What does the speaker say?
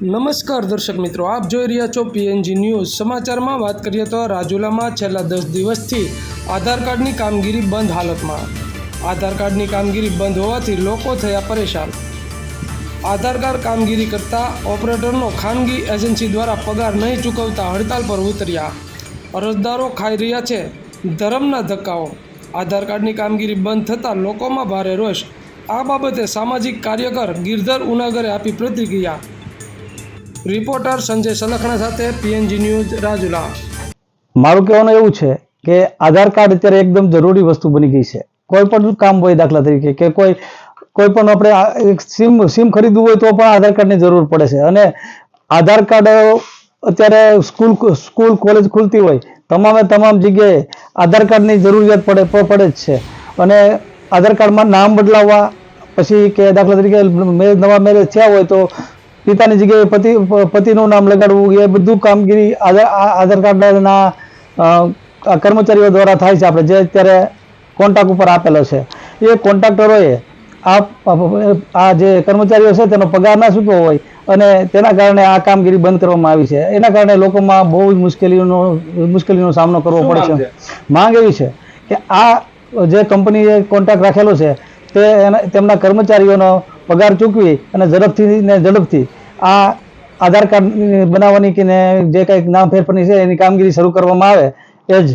નમસ્કાર દર્શક મિત્રો, આપ જોઈ રહ્યા છો પીએનજી ન્યૂઝ સમાચારમાં વાત કરીએ તો રાજુલામાં છેલ્લા દસ દિવસથી આધાર કાર્ડની કામગીરી બંધ હાલતમાં. આધાર કાર્ડની કામગીરી બંધ હોવાથી લોકો થયા પરેશાન. આધાર કાર્ડ કામગીરી કરતા ઓપરેટરનો ખાનગી એજન્સી દ્વારા પગાર નહીં ચૂકવતા હડતાલ પર ઉતર્યા. અરજદારો ખાઈ રહ્યા છે ધરમના ધક્કાઓ. આધાર કાર્ડની કામગીરી બંધ થતાં લોકોમાં ભારે રોષ. આ બાબતે સામાજિક કાર્યકર ગિરધર ઉનાગરે આપી પ્રતિક્રિયા. રિપોર્ટર સંજય સલખણા સાથે પીએનજી ન્યૂઝ રાજુલા. મારું કહેવાનું એવું છે કે આધાર કાર્ડ અત્યારે એકદમ જરૂરી વસ્તુ બની ગઈ છે. કોઈ પણ કામ હોય દાખલા તરીકે કે કોઈ કોઈ પણ આપણે સિમ સિમ ખરીદવું હોય તો પણ આધાર કાર્ડની જરૂર પડે છે. અને આધાર કાર્ડ અત્યારે સ્કૂલ સ્કૂલ, કોલેજ ખુલતી હોય, તમામે તમામ જગ્યાએ આધાર કાર્ડની જરૂરિયાત પડે પડે જ છે. અને આધાર કાર્ડમાં નામ બદલાવવા, પછી કે દાખલા તરીકે નવા મેરેજ થયા હોય તો પિતાની જગ્યાએ પતિ પતિનું નામ લગાડવું એ બધું કામગીરી આધાર કાર્ડના આ કર્મચારીઓ દ્વારા થાય છે આપણે જે અત્યારે કોન્ટ્રાક્ટ ઉપર આપેલો છે. એ કોન્ટ્રાક્ટરોએ આ આ જે કર્મચારીઓ છે તેનો પગાર ના ચૂકવો હોય અને તેના કારણે આ કામગીરી બંધ કરવામાં આવી છે. એના કારણે લોકોમાં બહુ જ મુશ્કેલીઓનો મુશ્કેલીનો સામનો કરવો પડે છે. માંગ એવી છે કે આ જે કંપનીએ કોન્ટ્રાક્ટ રાખેલો છે તે એના તેમના કર્મચારીઓનો પગાર ચૂકવી અને ઝડપથી ને ઝડપથી આ આધાર કાર્ડ બનાવવાની કે જે કંઈક નામ ફેરફારની છે એની કામગીરી શરૂ કરવામાં આવે, એ જ